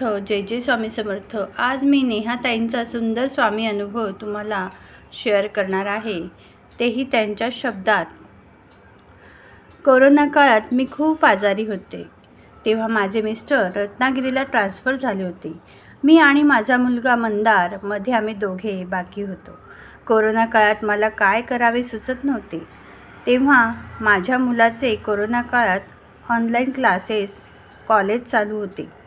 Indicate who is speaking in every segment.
Speaker 1: समर्थ जय जय स्वामी समर्थ. आज मी नेहाताईंचा सुंदर स्वामी अनुभव तुम्हाला शेअर करणार आहे. तेही त्यांच्या शब्दात. कोरोना काळात मी खूप आजारी होते. तेव्हा माझे मिस्टर रत्नागिरीला ट्रान्स्फर झाले होते. मी आणि माझा मुलगा मंदारमध्ये आम्ही दोघे बाकी होतो. कोरोना काळात मला काय करावे सुचत नव्हते. तेव्हा माझ्या मुलाचे कोरोना काळात ऑनलाईन क्लासेस कॉलेज चालू होते.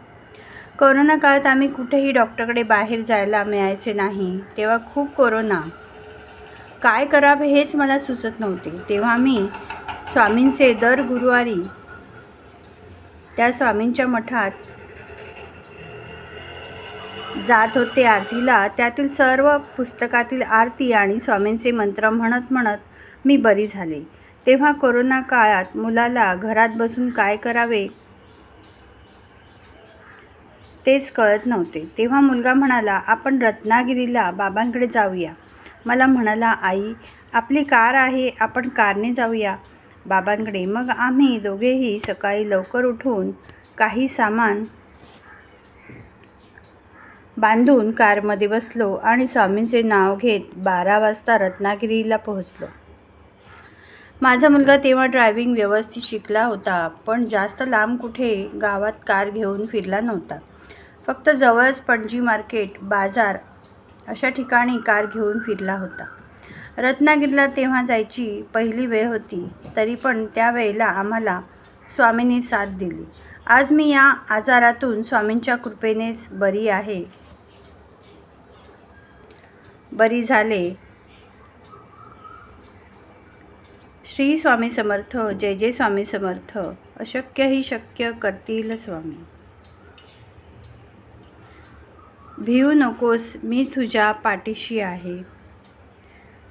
Speaker 1: कोरोना काळात आम्ही कुठेही डॉक्टरकडे बाहेर जायला मिळायचे नाही. तेव्हा खूप कोरोना. काय करावे हेच मला सुचत नव्हते. तेव्हा मी स्वामींचे दर गुरुवारी त्या स्वामींच्या मठात जात होते आरतीला. त्यातील सर्व पुस्तकातील आरती आणि स्वामींचे मंत्र म्हणत म्हणत मी बरी झाले. तेव्हा कोरोना काळात मुलाला घरात बसून काय करावे? तेच कळत नव्हते. तेव्हा मुलगा म्हणाला आपण रत्नागिरीला बाबांकडे जाऊया. मला म्हणाला आई आपली कार आहे आपण कारने जाऊया. बाबांकडे मग आम्ही दोघेही सकाळी लवकर उठून काही सामान बांधून कारमध्ये बसलो आणि स्वामींचे नाव घेत बारा वाजता रत्नागिरीला पोहोचलो. माझा मुलगा तेव्हा ड्रायव्हिंग व्यवस्थित शिकला होता पण जास्त लांब कुठे गावात कार घेऊन फिरला नव्हता. फक्त जवळच पणजी मार्केट बाजार अशा ठिकाणी कार घेऊन फिरला होता. रत्नागिरीला तेव्हा जायची पहिली वेळ होती तरी पण त्या वेळेला आम्हाला स्वामींनी साथ दिली. आज मी या आजारातून स्वामींच्या कृपेनेच बरी आहे. बरी झाले. श्री स्वामी समर्थ जय जय स्वामी समर्थ अशक्यही शक्य करतील स्वामी. भिवू नकोस मी तुझ्या पाठीशी आहे.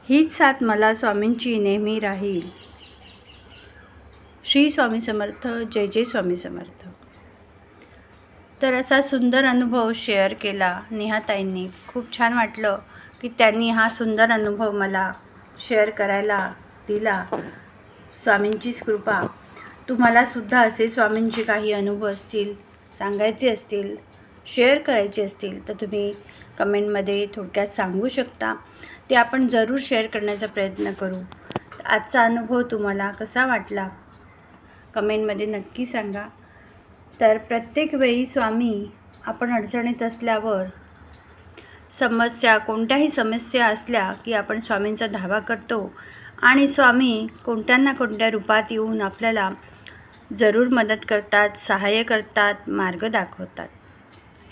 Speaker 1: हीच साथ मला स्वामींची नेहमी राहील. श्री स्वामी समर्थ जय जय स्वामी समर्थ. तर असा सुंदर अनुभव शेअर केला नेहाताईंनी. खूप छान वाटलं की त्यांनी हा सुंदर अनुभव मला शेअर करायला दिला. स्वामींचीच कृपा. तुम्हालासुद्धा असे स्वामींचे काही अनुभव असतील सांगायचे असतील शेअर करायचे असतील तर तुम्ही कमेंटमध्ये थोडक्यात सांगू शकता. ते आपण जरूर शेअर करण्याचा प्रयत्न करू. आजचा अनुभव तुम्हाला कसा वाटला? कमेंटमध्ये नक्की सांगा. तर प्रत्येक वेळी स्वामी आपण अडचणीत असल्यावर समस्या कोणत्याही समस्या असल्या की आपण स्वामींचा धावा करतो आणि स्वामी कोणत्या ना कोणत्या रूपात येऊन आपल्याला जरूर मदत करतात सहाय्य करतात मार्ग दाखवतात.